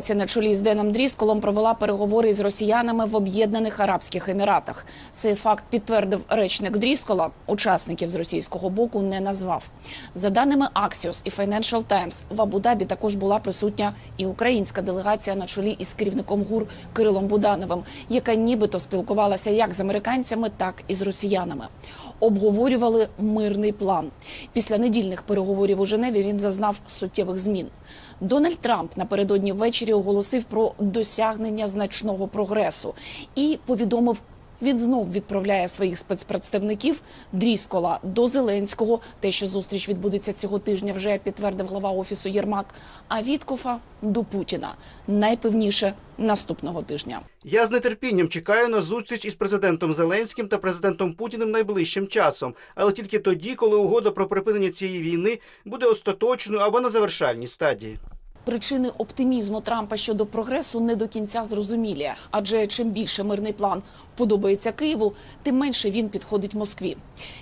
Це на чолі з Деном Дрісколом провела переговори з росіянами в Об'єднаних Арабських Еміратах. Цей факт підтвердив речник Дріскола. Учасників з російського боку не назвав. За даними Axios і Financial Times, в Абу-Дабі також була присутня і українська делегація на чолі із керівником ГУР Кирилом Будановим, яка нібито спілкувалася як з американцями, так і з росіянами. Обговорювали мирний план. Після недільних переговорів у Женеві він зазнав суттєвих змін. Дональд Трамп напередодні ввечері оголосив про досягнення значного прогресу і повідомив. Він знов відправляє своїх спецпредставників Дріскола до Зеленського. Те, що зустріч відбудеться цього тижня, вже підтвердив глава офісу Єрмак. А Віткофа до Путіна найпевніше наступного тижня. Я з нетерпінням чекаю на зустріч із президентом Зеленським та президентом Путіним найближчим часом, але тільки тоді, коли угода про припинення цієї війни буде остаточною або на завершальній стадії. Причини оптимізму Трампа щодо прогресу не до кінця зрозумілі. Адже чим більше мирний план подобається Києву, тим менше він підходить Москві.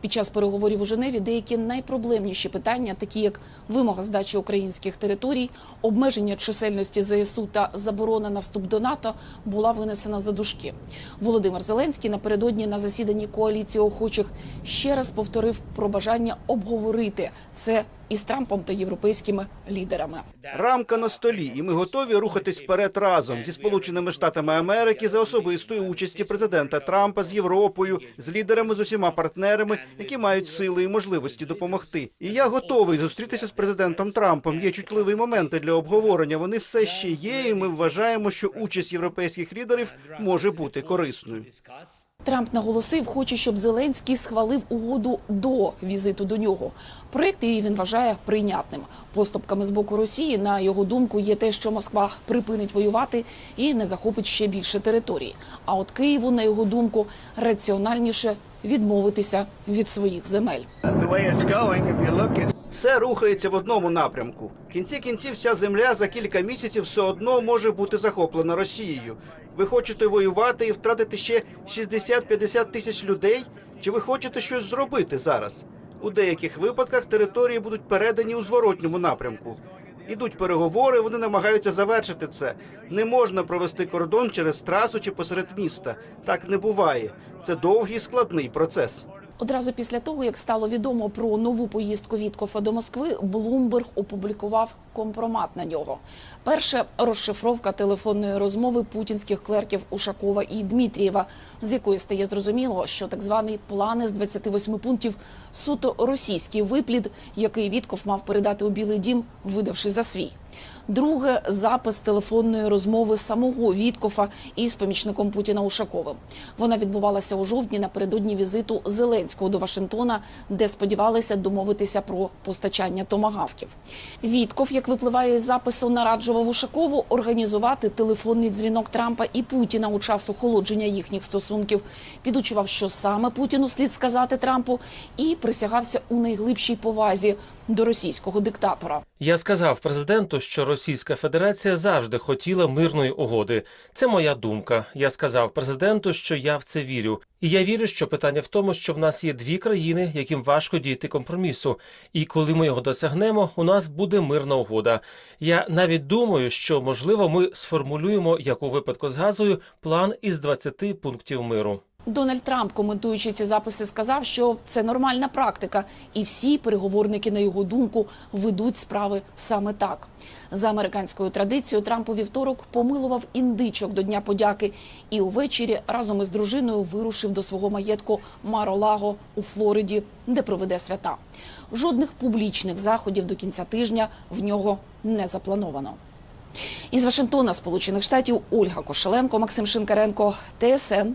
Під час переговорів у Женеві деякі найпроблемніші питання, такі як вимога здачі українських територій, обмеження чисельності ЗСУ та заборона на вступ до НАТО, була винесена за дужки. Володимир Зеленський напередодні на засіданні коаліції охочих ще раз повторив про бажання обговорити це із Трампом та європейськими лідерами. Рамка на столі, і ми готові рухатись вперед разом зі Сполученими Штатами Америки за особистої участі президента Трампа з Європою, з лідерами з усіма партнерами, які мають сили і можливості допомогти. І я готовий зустрітися з президентом Трампом. Є чутливі моменти для обговорення. Вони все ще є, і ми вважаємо, що участь європейських лідерів може бути корисною. Трамп наголосив, хоче, щоб Зеленський схвалив угоду до візиту до нього. Проект її він вважає прийнятним. Поступками з боку Росії, на його думку, є те, що Москва припинить воювати і не захопить ще більше території. А от Києву, на його думку, раціональніше відмовитися від своїх земель. Все рухається в одному напрямку. В кінці кінців вся земля за кілька місяців все одно може бути захоплена Росією. Ви хочете воювати і втратити ще 60-50 тисяч людей? Чи ви хочете щось зробити зараз? У деяких випадках території будуть передані у зворотньому напрямку. Ідуть переговори, вони намагаються завершити це. Не можна провести кордон через трасу чи посеред міста. Так не буває. Це довгий складний процес. Одразу після того, як стало відомо про нову поїздку Віткофа до Москви, Блумберг опублікував компромат на нього. Перше розшифровка телефонної розмови путінських клерків Ушакова і Дмитрієва, з якої стає зрозуміло, що так званий план із 28 пунктів суто російський виплід, який Вітков мав передати у Білий Дім, видавши за свій. Друге запис телефонної розмови самого Віткофа із помічником Путіна Ушаковим. Вона відбувалася у жовтні напередодні візиту Зеленського до Вашингтона, де сподівалися домовитися про постачання томагавків. Вітков, як випливає із запису, нараджував Ушакову організувати телефонний дзвінок Трампа і Путіна у час охолодження їхніх стосунків. Підучував, що саме Путіну слід сказати Трампу, і присягався у найглибшій повазі до російського диктатора. Я сказав президенту, що Російська Федерація завжди хотіла мирної угоди. Це моя думка. Я сказав президенту, що я в це вірю. І я вірю, що питання в тому, що в нас є дві країни, яким важко дійти компромісу. І коли ми його досягнемо, у нас буде мирна угода. Я навіть думаю, що можливо ми сформулюємо, як у випадку з газою, план із 20 пунктів миру. Дональд Трамп, коментуючи ці записи, сказав, що це нормальна практика, і всі переговорники, на його думку, ведуть справи саме так. За американською традицією, Трамп у вівторок помилував індичок до Дня подяки і увечері разом із дружиною вирушив до свого маєтку Маро-Лаго у Флориді, де проведе свята. Жодних публічних заходів до кінця тижня в нього не заплановано. Із Вашингтона, Сполучених Штатів, Ольга Кошеленко, Максим Шинкаренко, ТСН